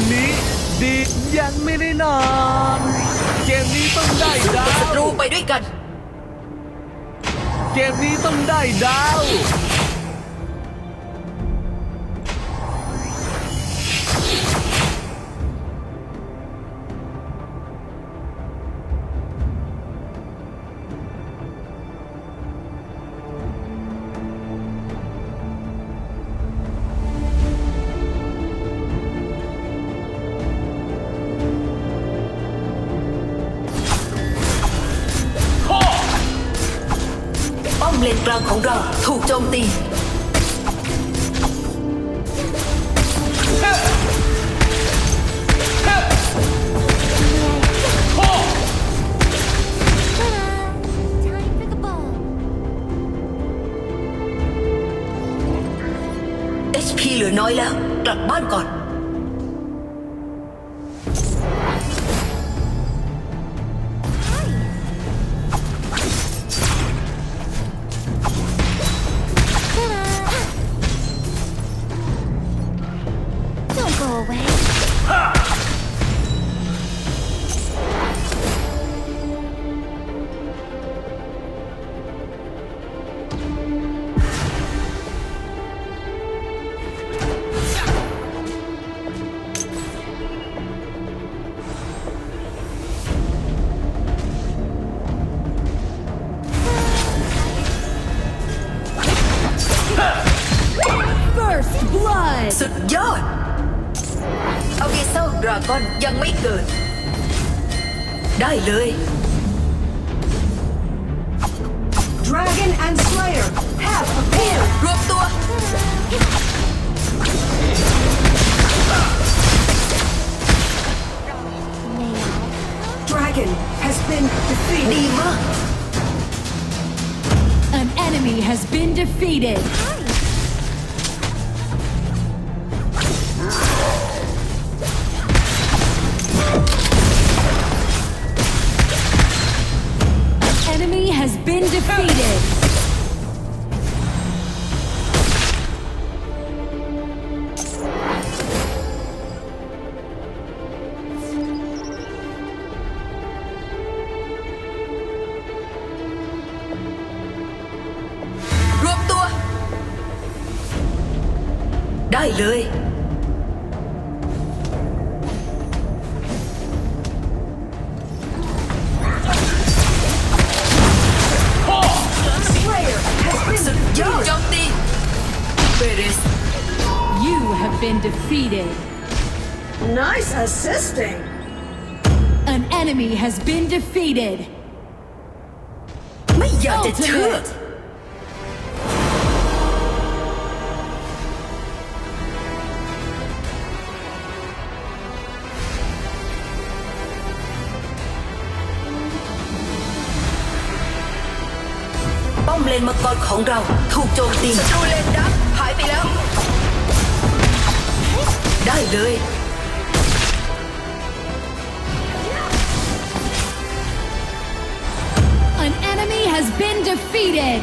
นนี้ ดียังไม่ได้นอน เกมนี้ต้องได้ดาศัตรูวไปด้วยกัน เกมนี้ต้องได้ดาว เราถูกโจมตี Time for the ball. HP เหลือน้อยแล้ว กลับบ้านก่อน สุดยอดเอาเอเซลดราก้อนยังไม่เกิด ได้เลย Dragon and Slayer have appeared. รวมตัว Dragon has been defeated. ดีมาก An enemy has been defeated. been defeated. Rút defeated. Nice assisting. An enemy has been defeated. Ultimate. Bom lên mặt con ไปแล้วได้เลย An enemy has been defeated.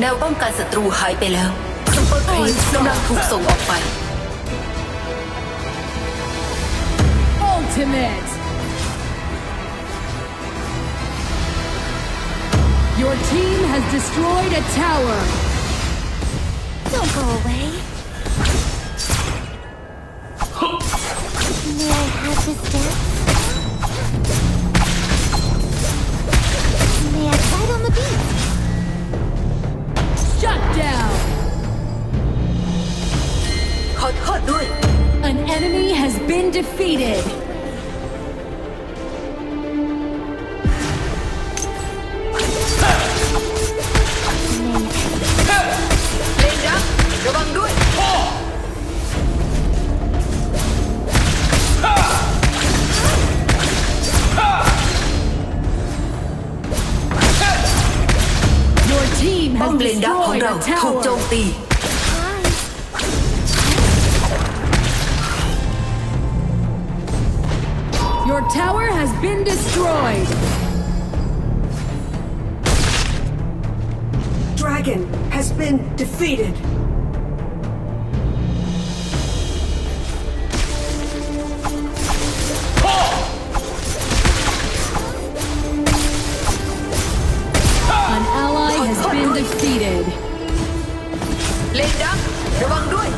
แนวป้องกันศัตรูหายไปแล้ว ซุปเปอร์ครีปกำลังถูกส่งออกไป Ultimate. Your team has destroyed a tower. Don't go away. Your tower has been destroyed. Dragon has been defeated. An ally has been defeated. เลนดักระวังด้วย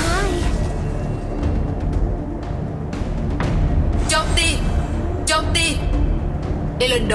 Hi. โจมตีโจมตี เอเลนโด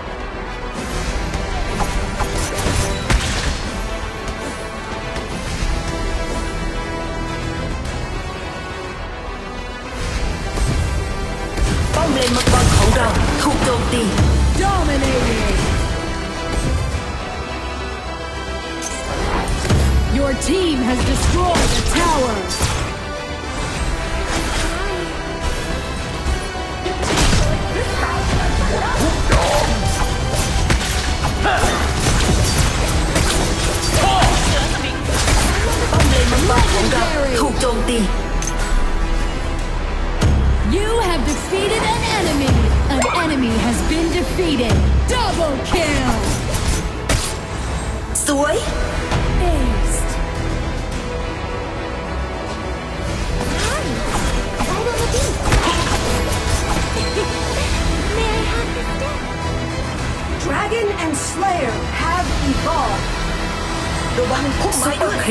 Your team has destroyed the tower! ร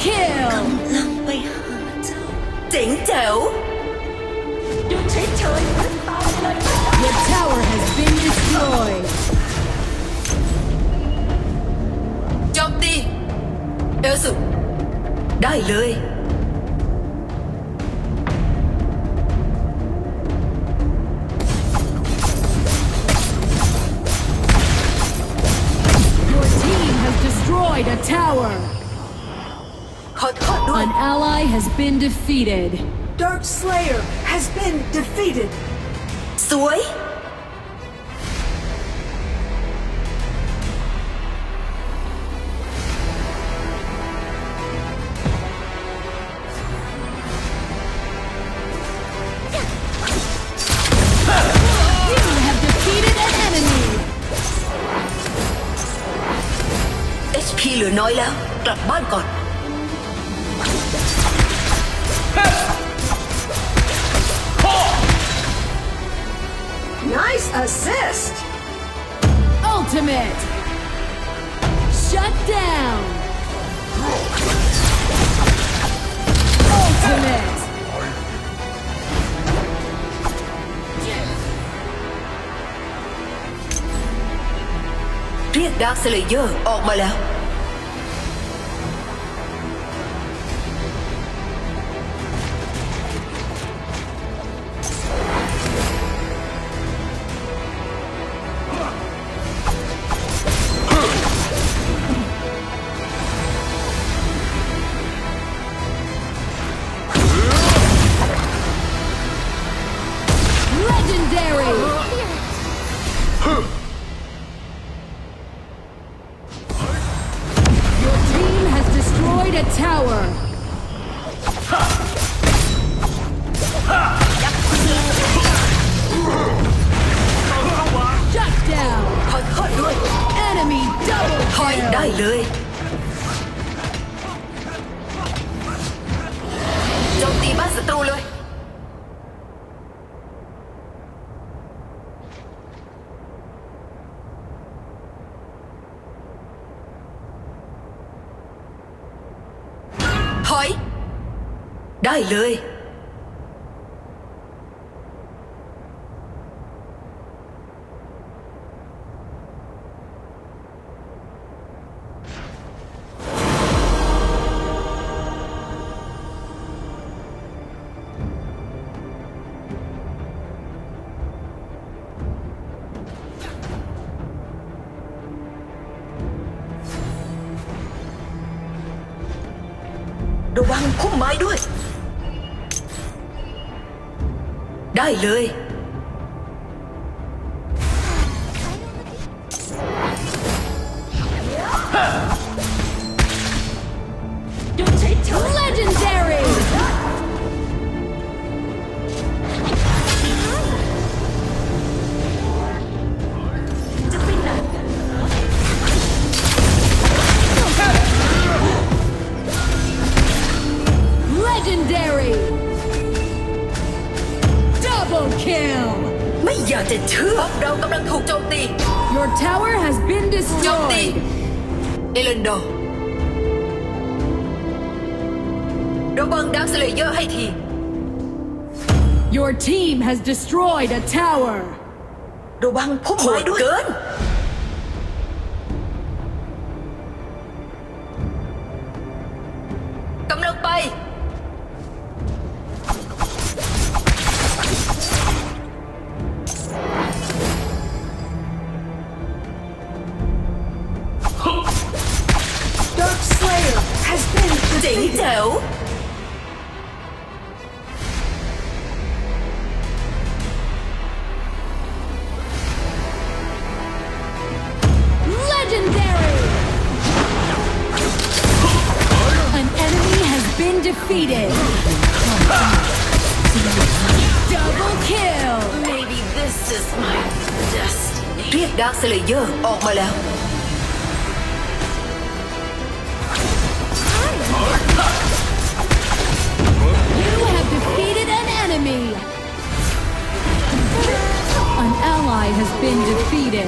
Kill! Long way heart. Ding Do! Your tower has been destroyed. Jump đi. Elsu. Đại lưỡi. destroyed a tower! ขอโทษด้วย An ally has been defeated. Dark Slayer has been defeated. สวย You have defeated an enemy. HP เหลือน้อยแล้ว กลับบ้านก่อน Nice assist. Ultimate. Shut down. Ultimate. เรียกดาร์คสเลเยอร์ออกมาแล้ว เลย โจมตีบ้านศัตรูเลย ถอย ได้เลย ระวังพุ่มไม้ด้วย ได้เลย จะเชื่อเรากำลังถูกโจมตี Your tower has been โจมตี destroyed. เอเลนโดระวังดักสเลเยอร์ให้ที Your team has destroyed a tower. ระวังพุ่มไม้ด้วยเกิน กำลังไป defeated. Double kill. Maybe this is my destiny เรียกดักสเลเยอร์ออกมาแล้ว You have defeated an enemy. An ally has been defeated.